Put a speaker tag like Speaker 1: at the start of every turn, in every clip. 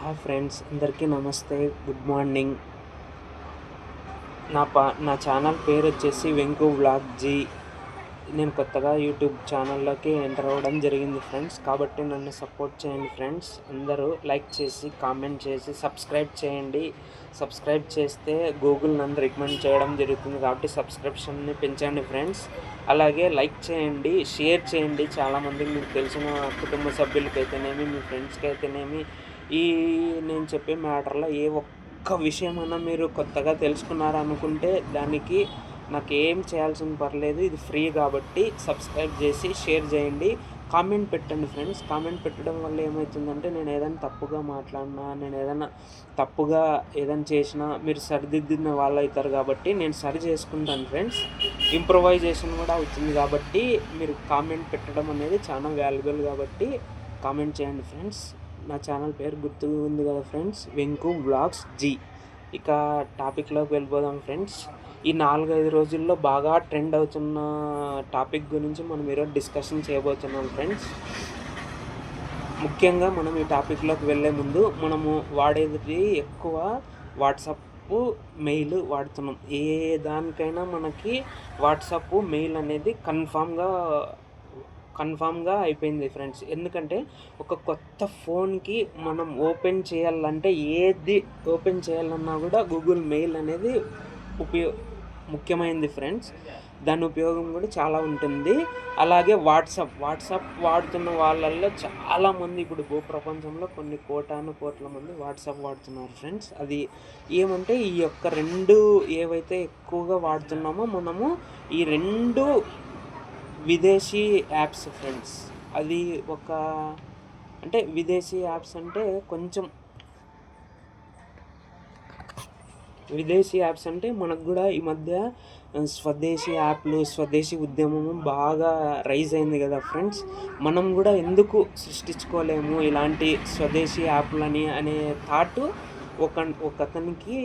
Speaker 1: Hi friends అందరికీ నమస్తే. Good morning. నా పా నా ఛానల్ పేరు వచ్చేసి వెంకు వ్లాగ్ జీ. నేను కొత్తగా యూట్యూబ్ ఛానల్లోకి ఎంటర్ అవ్వడం జరిగింది ఫ్రెండ్స్. కాబట్టి నన్ను సపోర్ట్ చేయండి ఫ్రెండ్స్. అందరూ లైక్ చేసి కామెంట్ చేసి సబ్స్క్రైబ్ చేయండి. సబ్స్క్రైబ్ చేస్తే గూగుల్ నన్ను రికమెండ్ చేయడం జరుగుతుంది కాబట్టి సబ్స్క్రిప్షన్ని పెంచండి ఫ్రెండ్స్. అలాగే లైక్ చేయండి షేర్ చేయండి. చాలామంది మీకు తెలిసిన కుటుంబ సభ్యులకైతేనేమి మీ ఫ్రెండ్స్కి అయితేనేమి ఈ నేను చెప్పే మ్యాటర్లో ఏ ఒక్క విషయమైనా మీరు కొత్తగా తెలుసుకున్నారనుకుంటే దానికి నాకు ఏం చేయాల్సిన పర్లేదు. ఇది ఫ్రీ కాబట్టి సబ్స్క్రైబ్ చేసి షేర్ చేయండి. కామెంట్ పెట్టండి ఫ్రెండ్స్. కామెంట్ పెట్టడం వల్ల ఏమవుతుందంటే నేను ఏదైనా తప్పుగా మాట్లాడినా నేను ఏదైనా తప్పుగా ఏదైనా చేసినా మీరు సరిదిద్దిన వాళ్ళు అవుతారు కాబట్టి నేను సరి చేసుకుంటాను ఫ్రెండ్స్. ఇంప్రొవైజేషన్ కూడా అవుతుంది కాబట్టి మీరు కామెంట్ పెట్టడం అనేది చాలా వాల్యుబుల్ కాబట్టి కామెంట్ చేయండి ఫ్రెండ్స్. నా ఛానల్ పేరు గుర్తు ఉంది కదా ఫ్రెండ్స్? Venku blogs G. ఇక టాపిక్లోకి వెళ్ళిపోదాం ఫ్రెండ్స్. ఈ నాలుగైదు రోజుల్లో బాగా ట్రెండ్ అవుతున్న టాపిక్ గురించి మనం ఈరోజు డిస్కషన్ చేయబోతున్నాం ఫ్రెండ్స్. ముఖ్యంగా మనం ఈ టాపిక్లోకి వెళ్ళే ముందు మనము వాడేది ఎక్కువ వాట్సాప్ మెయిల్ వాడుతున్నాం. ఏ దానికైనా మనకి వాట్సాప్ మెయిల్ అనేది కన్ఫామ్గా కన్ఫామ్గా అయిపోయింది ఫ్రెండ్స్. ఎందుకంటే ఒక కొత్త ఫోన్కి మనం ఓపెన్ చేయాలంటే ఏది ఓపెన్ చేయాలన్నా కూడా గూగుల్ మెయిల్ అనేది ఉపయో ముఖ్యమైనది ఫ్రెండ్స్. దాని ఉపయోగం కూడా చాలా ఉంటుంది. అలాగే వాట్సాప్ వాట్సాప్ వాడుతున్న వాళ్ళల్లో చాలామంది ఇప్పుడు భూ ప్రపంచంలో కొన్ని కోటాను కోట్ల మంది వాట్సాప్ వాడుతున్నారు ఫ్రెండ్స్. అది ఏమంటే ఈ యొక్క రెండు ఏవైతే ఎక్కువగా వాడుతున్నామో మనము ఈ రెండు విదేశీ యాప్స్ ఫ్రెండ్స్. అది ఒక అంటే విదేశీ యాప్స్ అంటే కొంచెం విదేశీ యాప్స్ అంటే మనకు కూడా ఈ మధ్య స్వదేశీ యాప్లు స్వదేశీ ఉద్యమం బాగా రైజ్ అయింది కదా ఫ్రెండ్స్. మనం కూడా ఎందుకు సృష్టించుకోలేము ఇలాంటి స్వదేశీ యాప్లని అనే థాట్ ఒక ఒకతనికి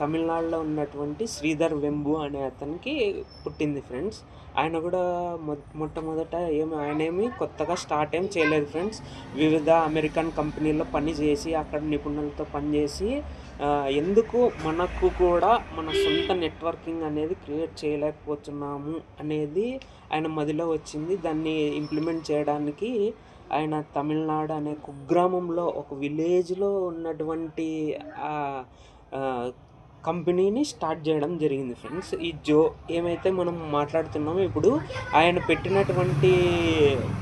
Speaker 1: తమిళనాడులో ఉన్నటువంటి శ్రీధర్ వెంబు అనే అతనికి పుట్టింది ఫ్రెండ్స్. ఆయన కూడా మొ మొట్టమొదట ఏమి ఆయన ఏమి కొత్తగా స్టార్ట్ ఏం చేయలేదు ఫ్రెండ్స్. వివిధ అమెరికన్ కంపెనీల్లో పని చేసి అక్కడ నిపుణులతో పనిచేసి ఎందుకు మనకు కూడా మన సొంత నెట్వర్కింగ్ అనేది క్రియేట్ చేయలేకపోతున్నాము అనేది ఆయన మదిలో వచ్చింది. దాన్ని ఇంప్లిమెంట్ చేయడానికి ఆయన తమిళనాడు అనే కుగ్రామంలో ఒక విలేజ్లో ఉన్నటువంటి కంపెనీని స్టార్ట్ చేయడం జరిగింది ఫ్రెండ్స్. ఈ జో ఏమైతే మనం మాట్లాడుతున్నామో ఇప్పుడు ఆయన పెట్టినటువంటి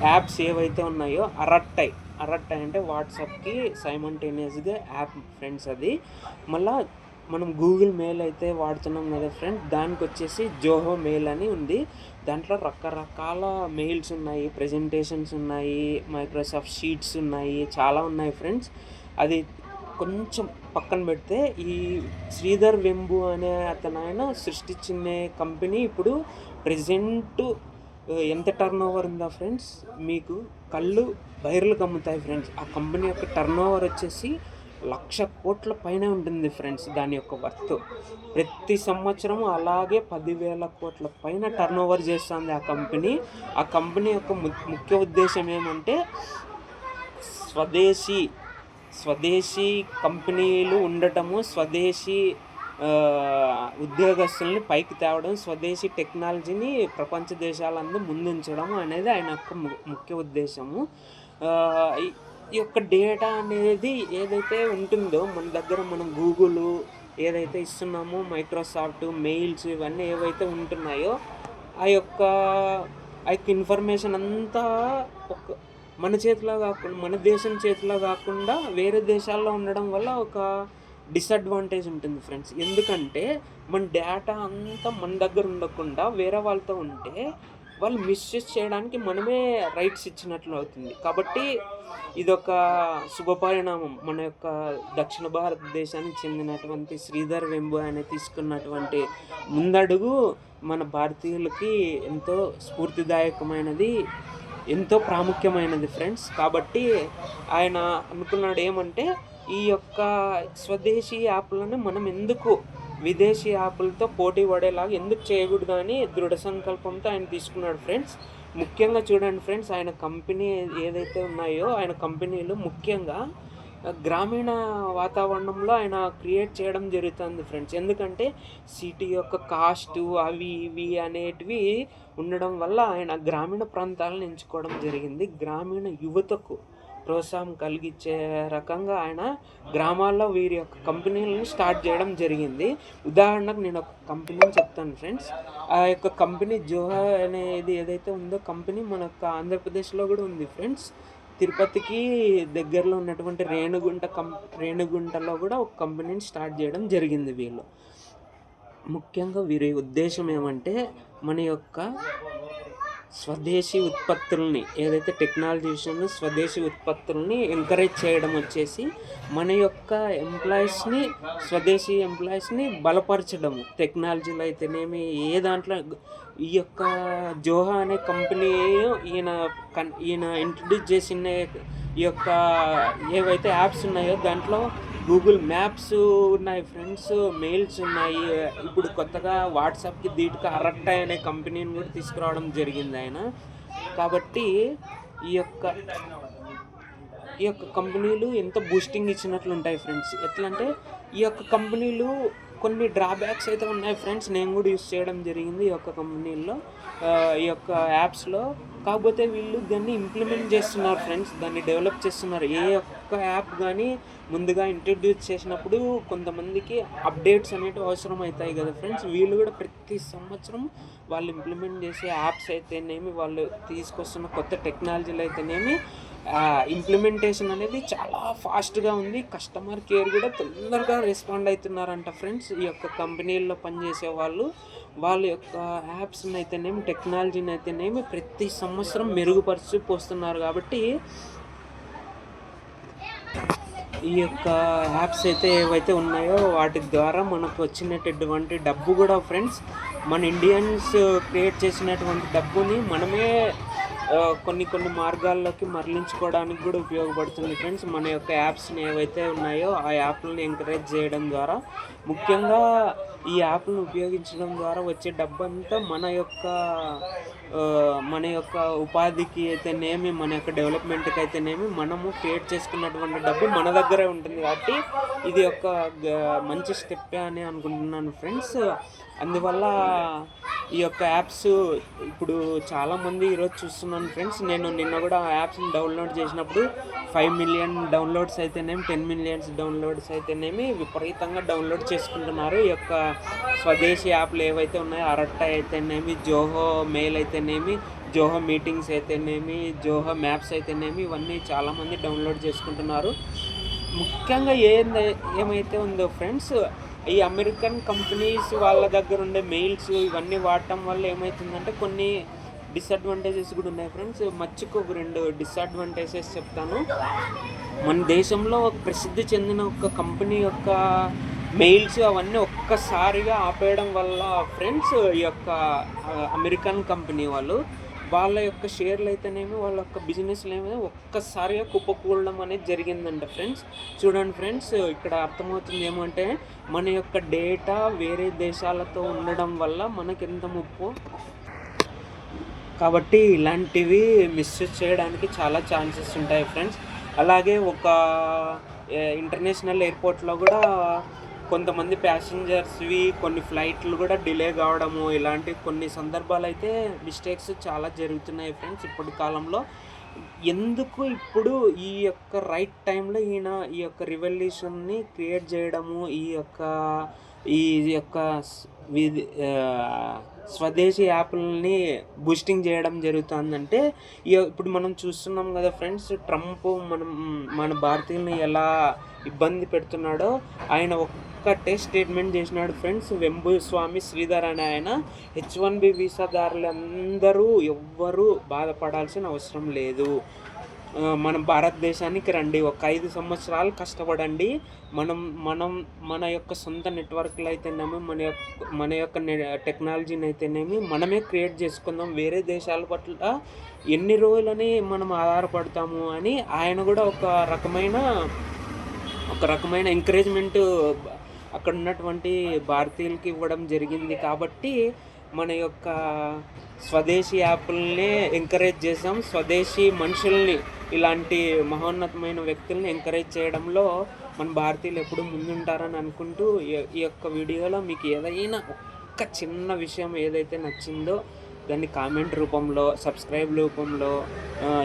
Speaker 1: యాప్స్ ఏవైతే ఉన్నాయో అరట్టై అరట్టై అంటే వాట్సాప్కి సైమంటేనియస్గా యాప్ ఫ్రెండ్స్ అది. మళ్ళీ మనం గూగుల్ మెయిల్ అయితే వాడుతున్నాం కదా ఫ్రెండ్ దానికి వచ్చేసి జోహో మెయిల్ అని ఉంది. దాంట్లో రకరకాల మెయిల్స్ ఉన్నాయి ప్రజెంటేషన్స్ ఉన్నాయి మైక్రోసాఫ్ట్ షీట్స్ ఉన్నాయి చాలా ఉన్నాయి ఫ్రెండ్స్. అది కొంచెం పక్కన పెడితే ఈ శ్రీధర్ వెంబు అనే అతను ఆయన సృష్టించిన కంపెనీ. ఇప్పుడు ప్రజెంట్ ఎంత టర్న్ ఓవర్ ఉందా ఫ్రెండ్స్? మీకు కళ్ళు బైర్లు కమ్ముతాయి ఫ్రెండ్స్. ఆ కంపెనీ యొక్క టర్న్ ఓవర్ వచ్చేసి లక్ష కోట్ల పైన ఉంటుంది ఫ్రెండ్స్ దాని యొక్క వర్త్. ప్రతి సంవత్సరం అలాగే పదివేల కోట్ల పైన టర్న్ ఓవర్ చేస్తుంది ఆ కంపెనీ. ఆ కంపెనీ యొక్క ముఖ్య ఉద్దేశం ఏమంటే స్వదేశీ స్వదేశీ కంపెనీలు ఉండటము స్వదేశీ ఉద్యోగస్తుల్ని పైకి తేవడం స్వదేశీ టెక్నాలజీని ప్రపంచ దేశాలందు ముందుంచడం అనేది ఆయన యొక్క ముఖ్య ఉద్దేశము. ఈ యొక్క డేటా అనేది ఏదైతే ఉంటుందో మన దగ్గర మనం గూగుల్ ఏదైతే ఇస్తున్నామో మైక్రోసాఫ్ట్ మెయిల్స్ ఇవన్నీ ఏవైతే ఉంటున్నాయో ఆ యొక్క ఆ యొక్క ఇన్ఫర్మేషన్ అంతా ఒక మన చేతిలో కాకుండా మన దేశం చేతిలో కాకుండా వేరే దేశాల్లో ఉండడం వల్ల ఒక డిసడ్వాంటేజ్ ఉంటుంది ఫ్రెండ్స్ ఎందుకంటే మన డేటా అంతా మన దగ్గర ఉండకుండా వేరే వాళ్ళతో ఉంటే వాళ్ళు మిస్యూజ్ చేయడానికి మనమే రైట్స్ ఇచ్చినట్లు అవుతుంది. కాబట్టి ఇదొక శుభపరిణామం మన యొక్క దక్షిణ భారతదేశానికి చెందినటువంటి శ్రీధర్ వెంబు ఆయన తీసుకున్నటువంటి ముందడుగు మన భారతీయులకి ఎంతో స్ఫూర్తిదాయకమైనది. ఎంతో ప్రాముఖ్యమైనది ఫ్రెండ్స్. కాబట్టి ఆయన అనుకున్నాడు ఏమంటే ఈ యొక్క స్వదేశీ యాప్లను మనం ఎందుకు విదేశీ యాప్లతో పోటీ పడేలాగా ఎందుకు చేయకూడదు అని దృఢ సంకల్పంతో ఆయన తీసుకున్నాడు ఫ్రెండ్స్. ముఖ్యంగా చూడండి ఫ్రెండ్స్ ఆయన కంపెనీ ఏదైతే ఉన్నాయో ఆయన కంపెనీలు ముఖ్యంగా గ్రామీణ వాతావరణంలో ఆయన క్రియేట్ చేయడం జరుగుతుంది ఫ్రెండ్స్ ఎందుకంటే సిటీ యొక్క కాస్ట్ అవి ఇవి అనేటివి ఉండడం వల్ల ఆయన గ్రామీణ ప్రాంతాలను ఎంచుకోవడం జరిగింది. గ్రామీణ యువతకు ప్రోత్సాహం కలిగించే రకంగా ఆయన గ్రామాల్లో వీరి యొక్క కంపెనీలను స్టార్ట్ చేయడం జరిగింది. ఉదాహరణకు నేను ఒక కంపెనీని చెప్తాను ఫ్రెండ్స్ ఆ యొక్క కంపెనీ జోహా అనేది ఏదైతే ఉందో కంపెనీ మన యొక్క ఆంధ్రప్రదేశ్లో కూడా ఉంది ఫ్రెండ్స్ తిరుపతికి దగ్గరలో ఉన్నటువంటి రేణుగుంట కం రేణుగుంటలో కూడా ఒక కంపెనీని స్టార్ట్ చేయడం జరిగింది వీళ్ళు. ముఖ్యంగా వీరి ఉద్దేశం ఏమంటే మన యొక్క స్వదేశీ ఉత్పత్తుల్ని ఏదైతే టెక్నాలజీ విషయంలో స్వదేశీ ఉత్పత్తుల్ని ఎంకరేజ్ చేయడం వచ్చేసి మన యొక్క ఎంప్లాయీస్ని స్వదేశీ ఎంప్లాయీస్ని బలపరచడం టెక్నాలజీలో అయితేనేమి ఏ దాంట్లో ఈ యొక్క జోహా అనే కంపెనీ ఈయన కన్ ఈయన ఇంట్రడ్యూస్ చేసిన ఈ యొక్క ఏవైతే యాప్స్ ఉన్నాయో దాంట్లో గూగుల్ మ్యాప్స్ ఉన్నాయి ఫ్రెండ్స్ మెయిల్స్ ఉన్నాయి. ఇప్పుడు కొత్తగా వాట్సాప్కి దీటుగా అరట్టాయ్ అనే కంపెనీని కూడా తీసుకురావడం జరిగింది ఆయన. కాబట్టి ఈ యొక్క ఈ యొక్క కంపెనీలు ఎంత బూస్టింగ్ ఇచ్చినట్లు ఉంటాయి ఫ్రెండ్స్. ఎట్లా అంటే ఈ యొక్క కంపెనీలు కొన్ని డ్రాబ్యాక్స్ అయితే ఉన్నాయి ఫ్రెండ్స్. నేను కూడా యూస్ చేయడం జరిగింది ఈ యొక్క కంపెనీల్లో. ఈ యొక్క యాప్స్లో కాకపోతే వీళ్ళు దాన్ని ఇంప్లిమెంట్ చేస్తున్నారు ఫ్రెండ్స్ దాన్ని డెవలప్ చేస్తున్నారు. ఏ ఒక్క యాప్ కానీ ముందుగా ఇంట్రడ్యూస్ చేసినప్పుడు కొంతమందికి అప్డేట్స్ అనేవి అవసరం అవుతాయి కదా ఫ్రెండ్స్ వీళ్ళు కూడా ప్రతి సంవత్సరం వాళ్ళు ఇంప్లిమెంట్ చేసే యాప్స్ అయితేనేమి వాళ్ళు తీసుకొస్తున్న కొత్త టెక్నాలజీలు అయితేనేమి ఇంప్లిమెంటేషన్ అనేది చాలా ఫాస్ట్గా ఉంది. కస్టమర్ కేర్ కూడా తొందరగా రెస్పాండ్ అవుతున్నారంట ఫ్రెండ్స్ ఈ యొక్క కంపెనీల్లో పనిచేసే వాళ్ళు వాళ్ళ యొక్క యాప్స్ని అయితేనేమి టెక్నాలజీని అయితేనేమి ప్రతి సంవత్సరం మెరుగుపరిచి పోస్తున్నారు కాబట్టి ఈ యొక్క యాప్స్ అయితే ఏవైతే ఉన్నాయో వాటి ద్వారా మనకు వచ్చినటువంటి డబ్బు కూడా ఫ్రెండ్స్ మన ఇండియన్స్ క్రియేట్ చేసినటువంటి డబ్బుని మనమే కొన్ని కొన్ని మార్గాల్లోకి మరలించుకోవడానికి కూడా ఉపయోగపడుతుంది ఫ్రెండ్స్. మన యొక్క యాప్స్ని ఏవైతే ఉన్నాయో ఆ యాప్లను ఎంకరేజ్ చేయడం ద్వారా ముఖ్యంగా ఈ యాప్లను ఉపయోగించడం ద్వారా వచ్చే డబ్బంతా మన యొక్క మన యొక్క ఉపాధికి అయితేనేమి మన యొక్క డెవలప్మెంట్కి అయితేనేమి మనము క్రియేట్ చేసుకున్నటువంటి డబ్బు మన దగ్గరే ఉంటుంది కాబట్టి ఇది ఒక మంచి స్టెప్ అని అనుకుంటున్నాను ఫ్రెండ్స్. అందువల్ల ఈ యొక్క యాప్స్ ఇప్పుడు చాలామంది ఈరోజు చూస్తున్నాను ఫ్రెండ్స్. నేను నిన్న కూడా ఆ యాప్స్ని డౌన్లోడ్ చేసినప్పుడు ఫైవ్ మిలియన్ డౌన్లోడ్స్ అయితేనేమి టెన్ మిలియన్స్ డౌన్లోడ్స్ అయితేనేమి విపరీతంగా డౌన్లోడ్ చేసుకుంటున్నారు. ఈ యొక్క స్వదేశీ యాప్లు ఏవైతే ఉన్నాయో అరట్ట అయితేనేమి జోహో మెయిల్ అయితేనేమి జోహో మీటింగ్స్ అయితేనేమి జోహో మ్యాప్స్ అయితేనేమి ఇవన్నీ చాలామంది డౌన్లోడ్ చేసుకుంటున్నారు. ముఖ్యంగా ఏంది ఏమైతే ఉందో ఫ్రెండ్స్ ఈ అమెరికన్ కంపెనీస్ వాళ్ళ దగ్గర ఉండే మెయిల్స్ ఇవన్నీ వాడటం వల్ల ఏమవుతుందంటే కొన్ని డిసడ్వాంటేజెస్ కూడా ఉన్నాయి ఫ్రెండ్స్. మచ్చుకు ఒక రెండు డిసడ్వాంటేజెస్ చెప్తాను. మన దేశంలో ప్రసిద్ధి చెందిన ఒక కంపెనీ యొక్క మెయిల్స్ అవన్నీ ఒక్కసారిగా ఆపేయడం వల్ల ఫ్రెండ్స్ ఈ యొక్క అమెరికన్ కంపెనీ వాళ్ళు వాళ్ళ యొక్క షేర్లు అయితేనేమి వాళ్ళ యొక్క బిజినెస్లు ఏమైనా ఒక్కసారిగా కుప్పకూడడం అనేది జరిగిందంట ఫ్రెండ్స్. చూడండి ఫ్రెండ్స్ ఇక్కడ అర్థమవుతుంది ఏమంటే మన యొక్క డేటా వేరే దేశాలతో ఉండడం వల్ల మనకి ఎంత ముప్పు? కాబట్టి ఇలాంటివి మిస్యూజ్ చేయడానికి చాలా ఛాన్సెస్ ఉంటాయి ఫ్రెండ్స్. అలాగే ఒక ఇంటర్నేషనల్ ఎయిర్పోర్ట్లో కూడా కొంతమంది ప్యాసింజర్స్వి కొన్ని ఫ్లైట్లు కూడా డిలే కావడము ఇలాంటి కొన్ని సందర్భాలు అయితే మిస్టేక్స్ చాలా జరుగుతున్నాయి ఫ్రెండ్స్ ఇప్పటి కాలంలో ఎందుకు ఇప్పుడు ఈ యొక్క రైట్ టైంలో ఈయన ఈ యొక్క రివల్యూషన్ని క్రియేట్ చేయడము ఈ యొక్క ఈ యొక్క స్వదేశీ యాప్లని బూస్టింగ్ చేయడం జరుగుతుందంటే ఇప్పుడు మనం చూస్తున్నాం కదా ఫ్రెండ్స్ ట్రంప్ మనం మన భారతీయుల్ని ఎలా ఇబ్బంది పెడుతున్నాడో ఆయన ఒక్క టెస్ట్ స్టేట్మెంట్ చేసినాడు ఫ్రెండ్స్ వెంబు స్వామి శ్రీధర్ అని ఆయన హెచ్ వన్ బి వీసాదారులందరూ ఎవ్వరూ బాధపడాల్సిన అవసరం లేదు. మన భారతదేశానికి రండి. ఒక ఐదు సంవత్సరాలు కష్టపడండి. మనం మనం మన యొక్క సొంత నెట్వర్క్లు అయితేనేమి మన యొక్క మన యొక్క టెక్నాలజీని అయితేనేమి మనమే క్రియేట్ చేసుకుందాం. వేరే దేశాల పట్ల ఎన్ని రోజులని మనం ఆధారపడతాము అని ఆయన కూడా ఒక రకమైన ఒక రకమైన ఎంకరేజ్మెంట్ అక్కడ ఉన్నటువంటి భారతీయులకి ఇవ్వడం జరిగింది. కాబట్టి మన యొక్క స్వదేశీ యాప్ల్ని ఎంకరేజ్ చేసాం స్వదేశీ మనుషుల్ని ఇలాంటి మహోన్నతమైన వ్యక్తుల్ని ఎంకరేజ్ చేయడంలో మన భారతీయులు ఎప్పుడు ముందుంటారని అనుకుంటూ ఈ- ఈ యొక్క వీడియోలో మీకు ఏదైనా ఒక్క చిన్న విషయం ఏదైతే నచ్చిందో దాన్ని కామెంట్ రూపంలో సబ్స్క్రైబ్ రూపంలో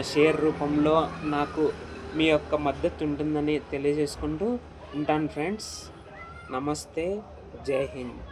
Speaker 1: షేర్ రూపంలో నాకు మీ యొక్క మద్దతు ఉంటుందని తెలియజేసుకుంటూ ఉంటాను ఫ్రెండ్స్. నమస్తే. జై హింద్.